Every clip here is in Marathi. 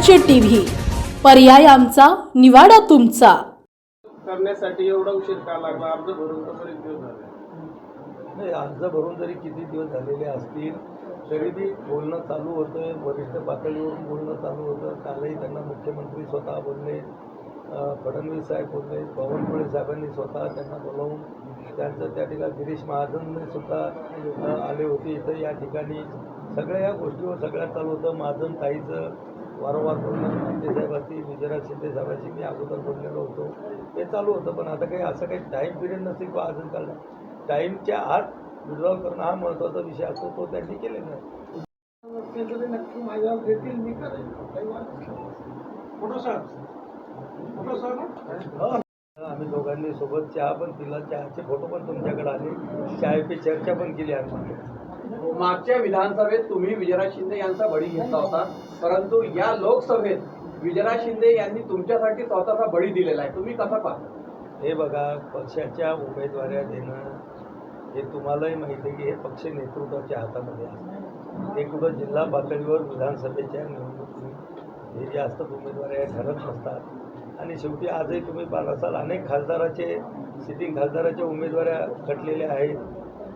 राज्य टीव्ही. पर्याय आमचा निवाडा तुमचा. करण्यासाठी एवढा उशीर का लागला? अर्ज भरून तर दिवस झाले. नाही अर्ज भरून जरी किती दिवस झालेले असतील तरी बी बोलणं चालू होतं वरिष्ठ पातळीवरून बोलणं चालू होतं. कालही त्यांना मुख्यमंत्री स्वतः बोलले. फडणवीस साहेब बोलले. बावनकुळे साहेबांनी स्वतः त्यांना बोलावून त्यांचं त्या ठिकाणी गिरीश महाजनने सुद्धा आले होते. इथं या ठिकाणी सगळ्या या गोष्टीवर सगळ्यात चालू होतं. महाजन ताईचं वारंवार बोलणं शिंदे साहेबांची विजयराज शिंदे साहेबांशी मी अगोदर बोललेलो होतो. ते चालू होतं पण आता काही असं काही टाईम पिरियड नसेल किंवा अजून काढलं टाईमच्या आत विड्रॉल करणं हा महत्त्वाचा विषय असतो तो त्यांनी केलेला आहे. केंद्र नक्की माझ्यावर देतील मी करेन. काही वाद नाही. फोटो सर फोटो सर ना आम्ही दोघांनी सोबत चहा पण पिला. चहाचे फोटो पण तुमच्याकडे आले. चाय पे चर्चा पण केली आम्ही. मागच्या विधानसभेत तुम्ही विजयराज शिंदे यांचा बळी घेतला होता. परंतु या लोकसभेत विजयराज शिंदे यांनी तुमच्यासाठी स्वतःचा बळी दिलेला आहे. तुम्ही कसा पाहता? हे बघा पक्षाच्या उमेदवाऱ्या देणं हे तुम्हालाही माहिती आहे की हे पक्ष नेतृत्वाच्या हातामध्ये असतात ते कुठं जिल्हा पातळीवर विधानसभेच्या निवडणुकीत हे जे असतात उमेदवार हे ठरत नसतात. आणि शेवटी आजही तुम्ही पाहत असाल अनेक खासदाराचे सिटिंग खासदाराच्या उमेदवाऱ्या खटलेल्या आहेत.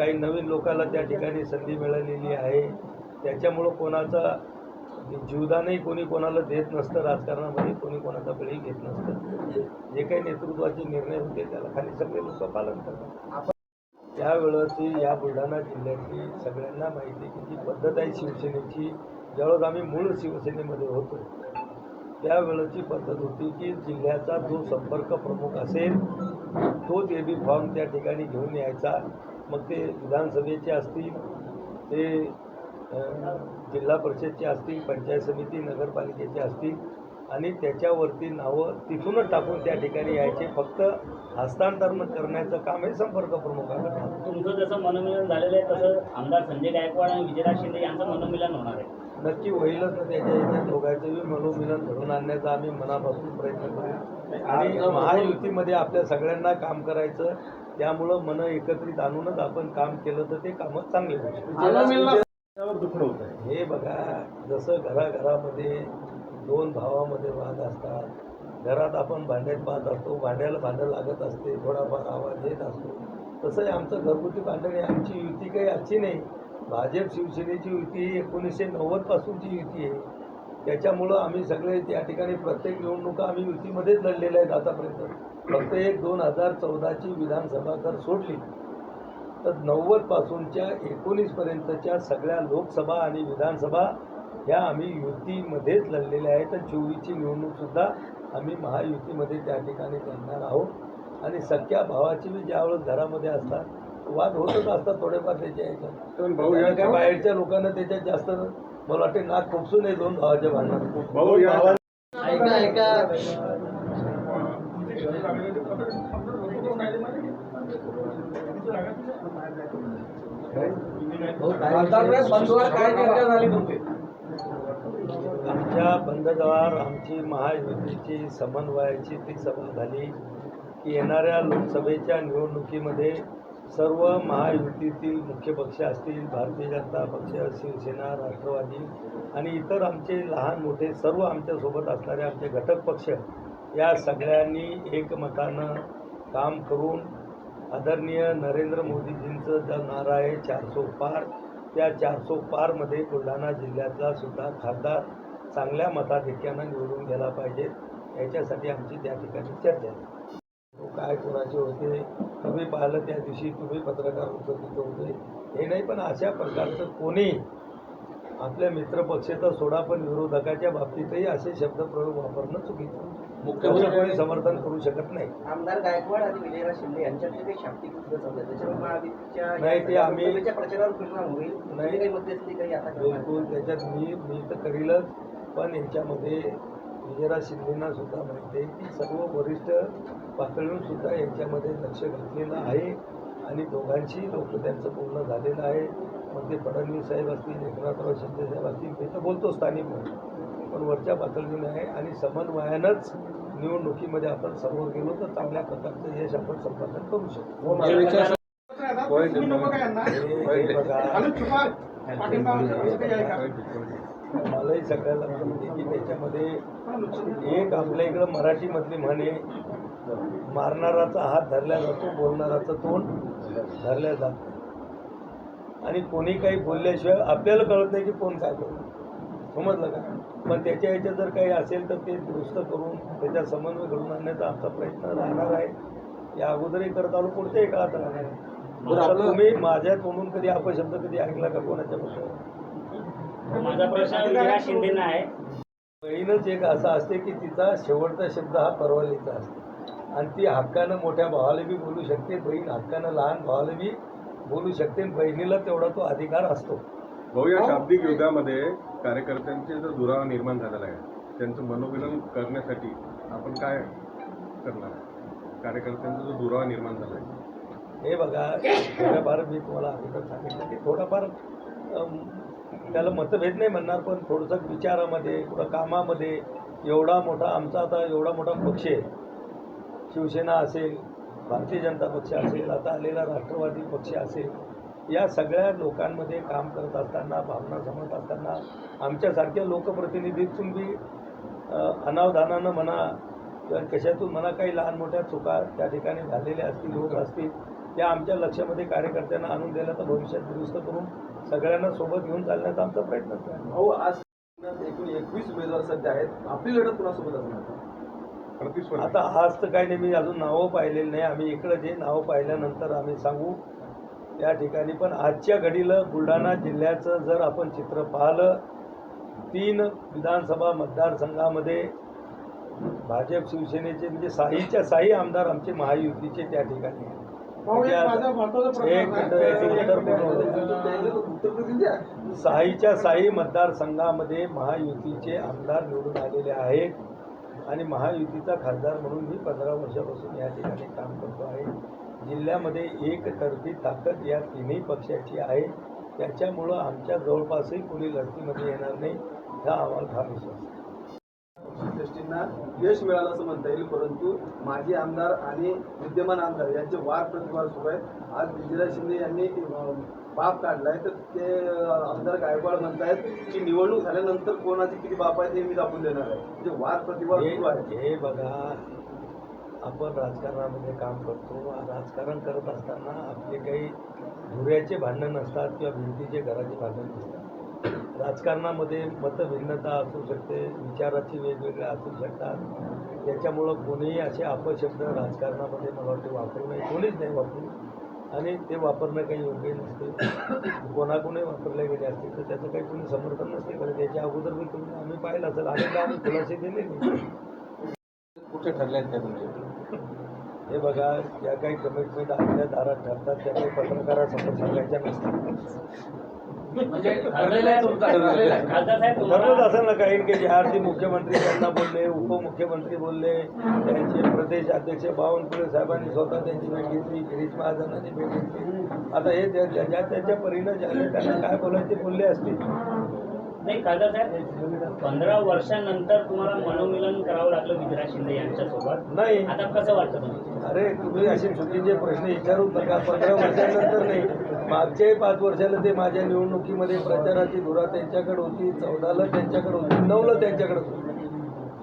काही नवीन लोकाला त्या ठिकाणी संधी मिळालेली आहे. त्याच्यामुळं कोणाचा जीवदानही कोणी कोणाला देत नसतं राजकारणामध्ये कोणी कोणाचा बळी घेत नसतं. जे काही नेतृत्वाचे निर्णय होते त्याला खाली सगळे लोक पालन करतात. त्यावेळेची या बुलढाणा जिल्ह्यातली सगळ्यांना माहिती आहे की जी पद्धत आहे शिवसेनेची ज्यावेळेस आम्ही मूळ शिवसेनेमध्ये होतो त्यावेळेची पद्धत होती की जिल्ह्याचा जो संपर्क प्रमुख असेल तोच ए बी फॉर्म त्या ठिकाणी घेऊन यायचा. मग ते विधानसभेचे असतील ते जिल्हा परिषदचे असतील पंचायत समिती नगरपालिकेचे असतील आणि त्याच्यावरती नावं तिथूनच टाकून त्या ठिकाणी यायचे. फक्त हस्तांतरण करण्याचं काम हे संपर्क प्रमुखाकडे आहे. तुमचं जसं मनोमिलन झालेलं आहे तसं आमदार संजय गायकवाड आणि विजयराज शिंदे यांचं मनोमिलन होणार आहे. नक्की होईलच ना त्याच्या याच्या दोघांचं बी मनोमिलन घडून आणण्याचा आम्ही मनापासून प्रयत्न करू. आणि महायुतीमध्ये आपल्या सगळ्यांना काम करायचं त्यामुळं मन एकत्रित आणूनच आपण काम केलं तर ते कामच चांगले होईल. हे बघा जसं घराघरामध्ये दोन भावामध्ये वाद असतात घरात आपण भांड्यात पाहत असतो भांड्याला भांडं लागत असते थोडाफार आवाज येत असतो. तसंही आमचं घरगुती भांडण आहे आमची युती काही आजची नाही. भाजप शिवसेनेची युती ही एकोणीसशे नव्वदपासूनची युती आहे. त्याच्यामुळं आम्ही सगळे त्या ठिकाणी प्रत्येक निवडणुका आम्ही युतीमध्येच लढलेल्या आहेत आतापर्यंत. फक्त एक दोन हजार चौदाची विधानसभा जर सोडली. तर नव्वदपासूनच्या एकोणीसपर्यंतच्या सगळ्या लोकसभा आणि विधानसभा ह्या आम्ही युतीमध्येच लढलेल्या आहेत. आणि चोवीसची निवडणूकसुद्धा आम्ही महायुतीमध्ये त्या ठिकाणी लढणार आहोत. आणि सख्या भावाची बी ज्यावेळेस घरामध्ये असतात वाद होतच असतात थोडेफार त्याच्या ह्याच्यात भाऊ बाहेरच्या लोकांना त्याच्यात जास्त मला वाटते नाक खुपसून आहे दोन भावाच्या भांडणात. ऐका ऐका. आमच्या बंदगावर आमची महायुतीची समन्वयाची ती सभा झाली की येणाऱ्या लोकसभेच्या निवडणुकीमध्ये सर्व महायुतीतील मुख्य पक्ष असतील भारतीय जनता पक्ष शिवसेना राष्ट्रवादी आणि इतर आमचे लहान मोठे सर्व आमच्यासोबत असणारे आमचे घटक पक्ष या सगळ्यांनी एकमतानं काम करून आदरणीय नरेंद्र मोदीजींचं जो नारा आहे चारसो पार त्या चारसो पारमध्ये बुलढाणा जिल्ह्यातला सुद्धा खासदार चांगल्या मताधिक्यानं निवडून गेला पाहिजे. याच्यासाठी आमची त्या ठिकाणी चर्चा आहे. तो काय कोणाचे होते? तुम्ही पाहिलं त्या दिवशी तुम्ही पत्रकार होतं तिथं होते. हे नाही पण अशा प्रकारचं कोणी आपल्या मित्रपक्ष तर सोडा पण विरोधकाच्या बाबतीतही असे शब्दप्रयोग वापरणं चुकीचं मुख्यमंत्री कोणी समर्थन करू शकत नाही. आमदार गायकवाड आणि विजयराज शिंदे यांच्यातले काही शाब्दिक युद्ध चालू आहे. त्याच्यामुळे महायुतीच्या नाही, ते आम्ही- प्रचारावर परिणाम होईल. नाही. नाही काही मध्यस्थी काही आता बिलकुल त्याच्यात मी मी तर करीलच पण याच्यामध्ये विजयराज शिंदेना सुद्धा माहिती आहे की सर्व वरिष्ठ पातळीवर सुद्धा यांच्यामध्ये लक्ष घातलेलं आहे आणि दोघांशी लोक त्यांचं बोलणं झालेलं आहे मग ते फडणवीस साहेब असतील एकनाथराव शिंदे साहेब असतील ते तर बोलतो स्थानिक म्हणून पण वरच्या पातळीवर आहे आणि समन्वयानंच निवडणुकीमध्ये आपण समोर गेलो तर चांगल्या प्रकारचं यश आपण संपादन करू शकतो हे- हे बघा मलाही सगळ्याला माहिती की त्याच्यामध्ये एक आपल्या इकडं मराठीमधली म्हणे मारणाराचा हात धरला जातो बोलणाराचं तोंड धरल्या जात आणि कोणी काही बोलल्याशिवाय आपल्याला कळत नाही की कोण काय बोलतो समजलं का? पण त्याच्या ह्याच्यात जर काही असेल तर ते दुरुस्त करून त्याच्या समन्वय घडून आणण्याचा आमचा प्रयत्न राहणार आहे. या अगोदरही करत आलो पुढच्याही काळात राहणार आहे. तुम्ही माझ्या तोंडून कधी अपशब्द कधी ऐकला का कोणाच्याबद्दल माझा प्रश्न शिंदेना आहे. बहीणच एक असा असते की तिचा शेवटचा शब्द हा परवालीचा असतो. आणि ती हक्कानं मोठ्या भावाला बी बोलू शकते बहीण हक्कानं लहान भावाला बी बोलू शकते बहिणीला तेवढा तो अधिकार असतो. भाऊ या शाब्दिक युद्धामध्ये कार्यकर्त्यांचे जो दुरावा निर्माण झालेला आहे त्यांचं मनोविलन करण्यासाठी आपण काय करणार? कार्यकर्त्यांचा जो दुरावा निर्माण झाला आहे. हे बघा थोडंफार मी तुम्हाला अगोदर सांगितलं की थोडंफार त्याला मतभेद नाही म्हणणार पण थोडंसं विचारामध्ये कुठं कामामध्ये एवढा मोठा आमचा आता एवढा मोठा पक्ष आहे. शिवसेना असेल भारतीय जनता पक्ष असेल आता आलेला राष्ट्रवादी पक्ष असेल या सगळ्या लोकांमध्ये काम करत असताना भावना समजत असताना आमच्यासारख्या लोकप्रतिनिधीतून बी अनावधानानं म्हणा किंवा कशातून म्हणा काही लहान मोठ्या चुका त्या ठिकाणी झालेल्या असतील होत असतील त्या आमच्या लक्षामध्ये कार्यकर्त्यांना आणून द्यायला तर भविष्यात दुरुस्त करून सगळ्यांना सोबत घेऊन चालण्याचा आमचा प्रयत्नच आहे भाऊ आज एकूण एकवीस उमेदवार सध्या आहेत. आपली लढत कुणासोबत असणार? आता आज तर काही नाही मी अजून नावं पाहिलेली नाही. आम्ही इकडं जे नावं पाहिल्यानंतर आम्ही सांगू त्या ठिकाणी. पण आजच्या घडीला बुलढाणा जिल्ह्याचं जर आपण चित्र पाहिलं तीन विधानसभा मतदारसंघामध्ये भाजप शिवसेनेचे म्हणजे साहीच्या साही आमदार आमचे महायुतीचे त्या ठिकाणी आहेत. साहीच्या साही मतदारसंघामध्ये महायुतीचे आमदार निवडून आलेले आहेत आणि महायुतीचा खासदार म्हणून मी पंधरा वर्षापासून या ठिकाणी काम करतो आहे. जिल्ह्यामध्ये एकतर्फी ताकद या तिन्ही पक्षाची आहे. त्याच्यामुळं आमच्या जवळपासही कोणी लढतीमध्ये येणार नाही हा आम्हाला फार विश्वास आहे. श्रेष्ठींना यश मिळालं असं म्हणता येईल परंतु माजी आमदार आणि विद्यमान आमदार यांचे वाद प्रतिवाद सुरू आहेत. आज विजयराज शिंदे यांनी बाप काढलाय तर ते आमदार गायकवाड म्हणतायत की निवडणूक झाल्यानंतर कोणाची किती बाप आहेत हे मी दाखवून देणार आहे. म्हणजे वाद प्रतिवाद सुरू आहे. हे बघा आपण राजकारणामध्ये काम करतो राजकारण करत असताना आपले काही धुऱ्याचे भांडण नसतात किंवा भिंतीचे घराचे भांडण असतात राजकारणामध्ये मतभिन्नता असू शकते विचाराची वेगवेगळ्या असू शकतात. त्याच्यामुळं कोणीही असे अपशब्द राजकारणामध्ये मला वाटते वापरू नये कोणीच नाही वापरू. आणि ते वापरणं काही योग्य नसते. कोणाकोणी वापरले गेले असतील तर त्याचं काही कोणी समर्थन नसते. कारण त्याच्या अगोदर मी तुम्ही आम्ही पाहिलं असेल अनेकदा आम्ही खुलासे दिले नाही कुठे ठरले आहेत त्या तुमचे हे बघा ज्या काही कमिटमेंट आपल्या दारात ठरतात त्या काही पत्रकारासमोर सांगायच्या नसतात. म्हणजे असेल ना काही की ज्यावरती मुख्यमंत्री त्यांना बोलले उपमुख्यमंत्री बोलले त्यांचे प्रदेश अध्यक्ष बावनकुळे साहेबांनी स्वतः त्यांची भेट घेतली गिरीश महाजनांनी भेट घेतली. आता हे ज्या त्याच्या परीनं ज्याने त्यांना काय बोलायचे बोलले असतील? नाही खासदार साहेब पंधरा वर्षांनंतर तुम्हाला मनोमिलन करावं लागलं विजया शिंदे यांच्यासोबत. नाही. आता कसं वाटतं तुम्हाला? अरे तुम्ही असे चुकीचे प्रश्न विचारू नका. पंधरा वर्षानंतर नाही. मागच्याही पाच वर्षाला ते माझ्या निवडणुकीमध्ये प्रचाराची धुरा त्यांच्याकडे होती चौदाला त्यांच्याकडे होती नऊला त्यांच्याकडे होती.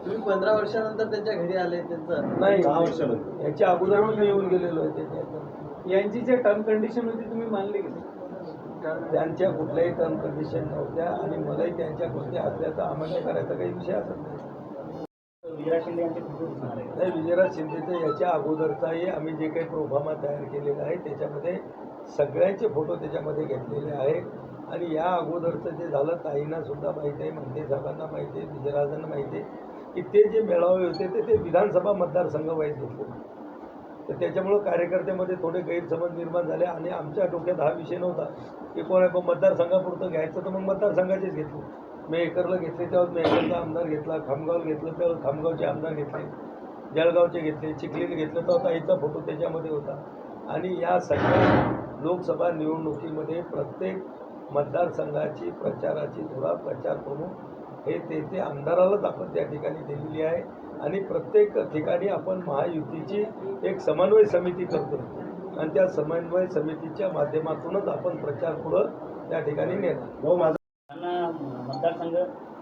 तुम्ही पंधरा वर्षानंतर त्यांच्या घरी आले त्यांचं? नाही. याच्या अगोदर मी येऊन गेलेलो आहे त्याच्या यांची जे टर्म कंडिशन होती तुम्ही मानली की? त्यांच्या कुठल्याही टर्म कंडिशन नव्हत्या आणि मलाही त्यांच्या गोष्टी असल्याचा अमान्य करायचा काही विषय असत नाही. शिंदे यांचे नाही विजयराज शिंदेचं याच्या अगोदरचाही आम्ही जे काही प्रोफामा तयार केलेला आहे त्याच्यामध्ये सगळ्यांचे फोटो त्याच्यामध्ये घेतलेले आहेत. आणि या अगोदरचं जे झालं ताईंना सुद्धा माहिती आहे मंत्री साहेबांना माहिती आहे विजयराजांना माहिती आहे की ते जे मेळावे होते ते ते विधानसभा मतदारसंघ वाईज घेतले तर त्याच्यामुळं कार्यकर्त्यामध्ये थोडे गैरसमज निर्माण झाले आणि आमच्या डोक्यात हा विषय नव्हता की कोण आहे मतदारसंघापुरतं घ्यायचं तर मग मतदारसंघाचेच घेतले. मेहकरला घेतले तेव्हा मेहकरचा आमदार घेतला खामगाव घेतलं तेव्हा खामगावचे आमदार घेतले जळगावचे घेतले चिखलीला घेतलं तेव्हा ताईचा फोटो त्याच्यामध्ये होता. आणि या सगळ्या लोकसभा निवडणुकीमध्ये प्रत्येक मतदारसंघाची प्रचाराची धुरा प्रचार प्रमुख हे ते ते आमदारालाच आपण त्या ठिकाणी दिलेली आहे. आणि प्रत्येक ठिकाणी आपण महायुतीची एक समन्वय समिती करतो आणि त्या समन्वय समितीच्या माध्यमातूनच आपण प्रचार पुढं त्या ठिकाणी नेणार. हो माझा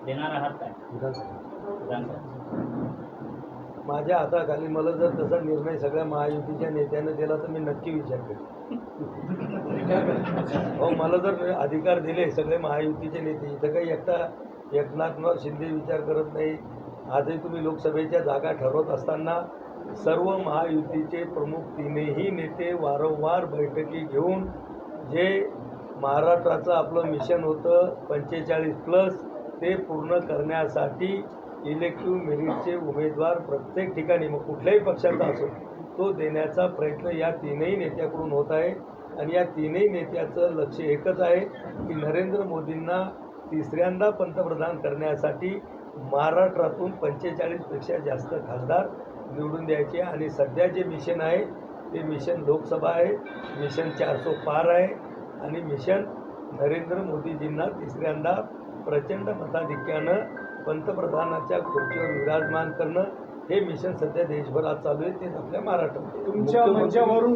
देणार आहात काय? माझ्या हाताखाली मला जर तसा निर्णय सगळ्या महायुतीच्या नेत्यानं दिला तर मी नक्की विचार करेन. हो मला जर अधिकार दिले सगळे महायुतीचे नेते इथं काही एकटा एकनाथनाथ शिंदे विचार करत नाही. आजही तुम्ही लोकसभेच्या जागा ठरवत असताना सर्व महायुतीचे प्रमुख तिनेही नेते वारंवार बैठकी घेऊन जे महाराष्ट्राचं आपलं मिशन होतं पंचेचाळीस प्लस ते पूर्ण करण्यासाठी इलेक्टिव्ह मेरिटचे उमेदवार प्रत्येक ठिकाणी मग कुठल्याही पक्षाचा असो तो देण्याचा प्रयत्न या तीनही नेत्याकडून होत आहे. आणि या तीनही नेत्याचं लक्ष एकच आहे की नरेंद्र मोदींना तिसऱ्यांदा पंतप्रधान करण्यासाठी महाराष्ट्रातून पंचेचाळीसपेक्षा जास्त खासदार निवडून द्यायचे. आणि सध्या जे मिशन आहे ते मिशन लोकसभा आहे मिशन चारसो पार आहे. आणि मिशन नरेंद्र मोदीजींना तिसऱ्यांदा प्रचंड मताधिक्यानं पंतप्रधानाच्या खुर्चीवर विराजमान करणं हे मिशन सध्या देशभरात चालू आहे ते आपल्या महाराष्ट्रात. तुमच्या मंचावरून